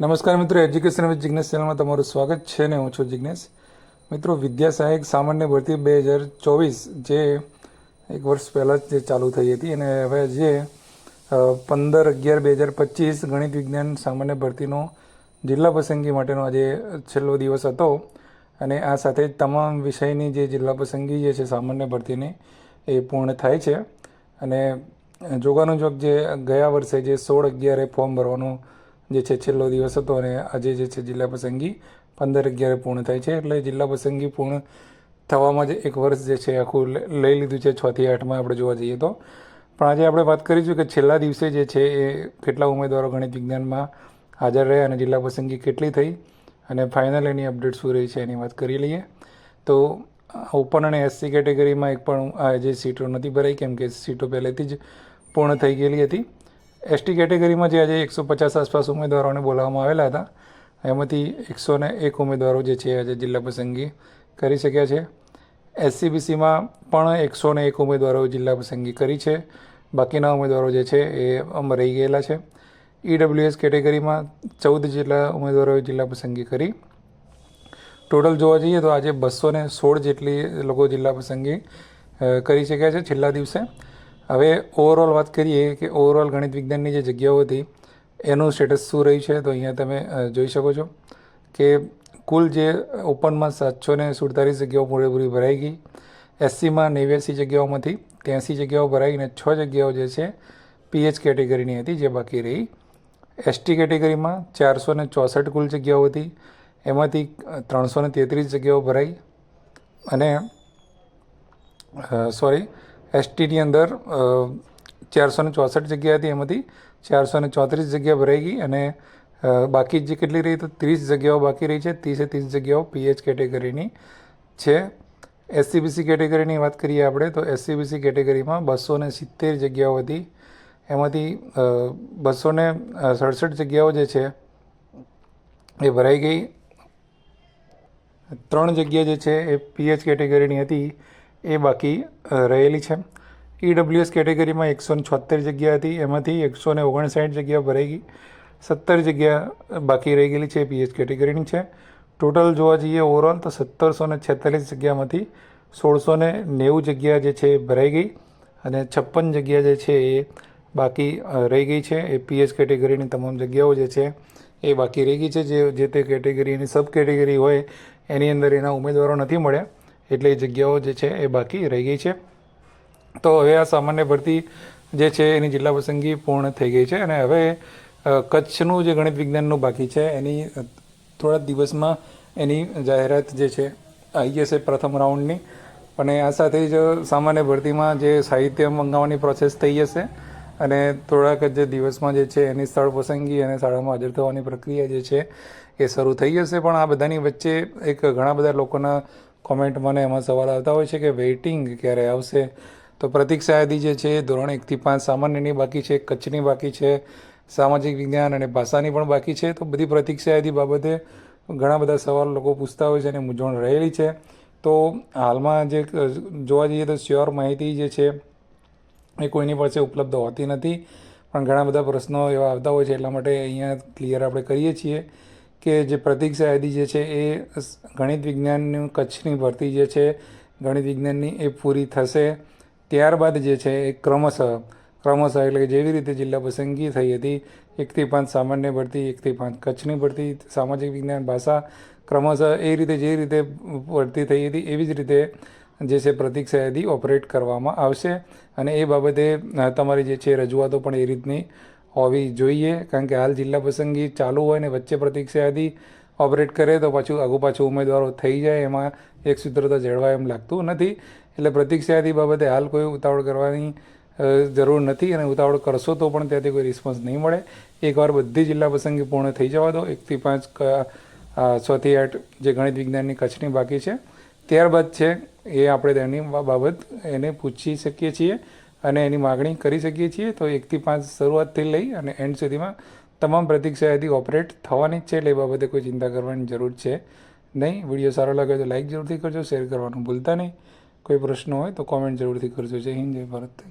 નમસ્કાર મિત્રો education with Jignesh ચેનલમાં તમારું સ્વાગત છે ને હું છું જિજ્ઞેસ મિત્રો, વિદ્યા સહાયક સામાન્ય ભરતી બે હજાર ચોવીસ જે એક વર્ષ પહેલાં જ ચાલુ થઈ હતી અને હવે જે પંદર અગિયાર બે હજાર પચીસ ગણિત વિજ્ઞાન સામાન્ય ભરતીનો જિલ્લા પસંદગી માટેનો આજે છેલ્લો દિવસ હતો અને આ સાથે તમામ વિષયની જે જિલ્લા પસંદગી જે છે સામાન્ય ભરતીની એ પૂર્ણ થાય છે. અને જોગાનુજોગ જે ગયા વર્ષે જે સોળ અગિયારે ફોર્મ ભરવાનું જે છે, છેલ્લો દિવસ હતો અને આજે જે છે, જિલ્લા પસંદગી પંદર અગિયારે પૂર્ણ થાય છે. એટલે જિલ્લા પસંદગી પૂર્ણ થવામાં જ એક વર્ષ જે છે, આખું લઈ લીધું છે છથી આઠમાં આપણે જોવા જઈએ તો. પણ આજે આપણે વાત કરીશું કે છેલ્લા દિવસે જે છે, એ કેટલા ઉમેદવારો ગણિત વિજ્ઞાનમાં હાજર રહ્યા અને જિલ્લા પસંદગી કેટલી થઈ અને ફાઇનલ એની અપડેટ શું રહી છે એની વાત કરી લઈએ. તો ઓપન અને એસસી કેટેગરીમાં એક પણ આજે સીટો નથી ભરાઈ, કેમ કે સીટો પહેલેથી જ પૂર્ણ થઈ ગયેલી હતી. એસટી કેટેગરીમાં જે આજે એકસો પચાસ આસપાસ ઉમેદવારોને બોલાવવામાં આવેલા હતા, એમાંથી એકસો ને એક ઉમેદવારો જે છે આજે જિલ્લા પસંદગી કરી શક્યા છે. એસસીબીસીમાં પણ એકસો ને એક ઉમેદવારો જિલ્લા પસંદગી કરી છે. બાકીના ઉમેદવારો જે છે એ આમ રહી ગયેલા છે. ઈડબ્લ્યુએસ કેટેગરીમાં ચૌદ જેટલા ઉમેદવારોએ જિલ્લા પસંદગી કરી. ટોટલ જોવા જઈએ તો આજે બસો સોળ જેટલી લોકો જિલ્લા પસંદગી કરી શક્યા છે છેલ્લા દિવસે. હવે ઓવરઓલ વાત કરીએ કે ઓવરઓલ ગણિત વિજ્ઞાનની જે જગ્યાઓ હતી, એનું સ્ટેટસ શું રહ્યું છે? તો અહીંયા તમે જોઈ શકો છો કે કુલ જે ઓપનમાં સાતસો ને સુડતાલીસ જગ્યાઓ પૂરેપૂરી ભરાઈ ગઈ. એસસીમાં નેવ્યાસી જગ્યાઓમાંથી ત્યાંસી જગ્યાઓ ભરાઈ અને છ જગ્યાઓ જે છે, પીએચ કેટેગરીની હતી, જે બાકી રહી. એસટી કેટેગરીમાં ચારસો ને ચોસઠ કુલ જગ્યાઓ હતી, એમાંથી ત્રણસો ને તેત્રીસ જગ્યાઓ ભરાઈ અને સોરી એસટીની અંદર ચારસો ને ચોસઠ જગ્યા હતી એમાંથી ચારસો ને ચોત્રીસ જગ્યા ભરાઈ ગઈ અને બાકી જે કેટલી રહી તો ત્રીસ જગ્યાઓ બાકી રહી છે. ત્રીસે ત્રીસ જગ્યાઓ પીએચ કેટેગરીની છે. એસસીબીસી કેટેગરીની વાત કરીએ આપણે, તો એસસીબીસી કેટેગરીમાં બસો ને સિત્તેર જગ્યાઓ હતી. એમાંથી બસો ને સડસઠ જગ્યાઓ જે છે એ ભરાઈ ગઈ. ત્રણ જગ્યા જે છે એ પીએચ કેટેગરીની હતી. એ બાકી રહેલી છે. ઈડબ્લ્યુએસ કેટેગરીમાં એકસો છોતેર જગ્યા હતી. એમાંથી એકસો ને ઓગણસાઠ જગ્યા ભરાઈ ગઈ. સત્તર જગ્યા બાકી રહી ગયેલી છે પીએચ કેટેગરીની છે. ટોટલ જોવા જઈએ ઓવરઓલ તો સત્તરસો ને છેતાલીસ જગ્યામાંથી સોળસો ને નેવું જગ્યા જે છે એ ભરાઈ ગઈ અને છપ્પન જગ્યા જે છે એ બાકી રહી ગઈ છે. એ પીએચ કેટેગરીની તમામ જગ્યાઓ જે છે એ બાકી રહી ગઈ છે. જે જે તે કેટેગરીની સબ કેટેગરી હોય એની અંદર એના ઉમેદવારો નથી મળ્યા. એટલે એ જગ્યાઓ જે છે એ બાકી રહી ગઈ છે. તો હવે આ સામાન્ય ભરતી જે છે એની જિલ્લા પસંદગી પૂર્ણ થઈ ગઈ છે અને હવે કચ્છનું જે ગણિત વિજ્ઞાનનું બાકી છે, એની થોડા દિવસમાં એની જાહેરાત જે છે આવી જશે પ્રથમ રાઉન્ડની. અને આ સાથે જ સામાન્ય ભરતીમાં જે સાહિત્ય મંગાવવાની પ્રોસેસ થઈ જશે અને થોડાક જ દિવસમાં જે છે એની સ્થળ પસંદગી અને શાળામાં હાજર થવાની પ્રક્રિયા જે છે એ શરૂ થઈ જશે. પણ આ બધાની વચ્ચે એક ઘણા બધા લોકોના કોમેન્ટમાં મને એમાં સવાલ આવતા હોય છે કે વેઇટિંગ ક્યારે આવશે? તો પ્રતિક સાયદી જે છે ધોરણ એકથી પાંચ સામાન્યની બાકી છે, કચ્છની બાકી છે, સામાજિક વિજ્ઞાન અને ભાષાની પણ બાકી છે. તો બધી પ્રતીક્ષા યાદી બાબતે ઘણા બધા સવાલ લોકો પૂછતા હોય છે અને મૂંઝવણ રહેલી છે. તો હાલમાં જે જોવા જઈએ તો શ્યોર માહિતી જે છે એ કોઈની પાસે ઉપલબ્ધ હોતી નથી. પણ ઘણા બધા પ્રશ્નો એવા આવતા હોય છે, એટલા માટે અહીંયા ક્લિયર આપણે કરીએ છીએ. કે જે પ્રતિક યાદી જે છે એ ગણિત વિજ્ઞાનનું કચ્છની ભરતી જે છે, ગણિત વિજ્ઞાનની એ પૂરી થશે. ત્યારબાદ જે છે એ ક્રમશઃ ક્રમશઃ એટલે જેવી રીતે જિલ્લા પસંદગી થઈ હતી, એકથી પાંચ સામાન્ય ભરતી, એકથી પાંચ કચ્છની ભરતી, સામાજિક વિજ્ઞાન, ભાષા, ક્રમશઃ એ રીતે જે રીતે ભરતી થઈ હતી, એવી જ રીતે જે છે પ્રતિક્ષા યાદી ઓપરેટ કરવામાં આવશે. અને એ બાબતે તમારી જે છે રજૂઆતો પણ એ રીતની હોવી જોઈએ, કારણ કે હાલ જિલ્લા પસંદગી ચાલુ હોય ને વચ્ચે પ્રતીક્ષા ઓપરેટ કરે તો પાછું આગુ પાછું ઉમેદવારો થઈ જાય, એમાં એક સૂત્રતા જળવાય એમ લાગતું નથી. એટલે પ્રતીક્ષા બાબતે હાલ કોઈ ઉતાવળ કરવાની જરૂર નથી અને ઉતાવળ કરશો તો પણ ત્યાંથી કોઈ રિસ્પોન્સ નહીં મળે. એકવાર બધી જિલ્લા પસંદગી પૂર્ણ થઈ જવા દો. એકથી પાંચ સોથી આઠ જે ગણિત વિજ્ઞાનની કચ્છની બાકી છે. ત્યારબાદ છે એ આપણે તેની બાબત એને પૂછી શકીએ છીએ. અને એની માગણી કરી શકીએ છીએ, તો એકથી પાંચ શરૂઆતથી લઈ અને એન્ડ સુધીમાં તમામ પ્રતીક્ષા યાદી ઓપરેટ થવાની જ છે. એટલે એ બાબતે કોઈ ચિંતા કરવાની જરૂર છે નહીં. વીડિયો સારો લાગે તો લાઇક જરૂરથી કરજો શેર કરવાનું ભૂલતા નહીં. કોઈ પ્રશ્ન હોય તો કોમેન્ટ જરૂરથી કરજો. જય હિન્દ, જય ભારત.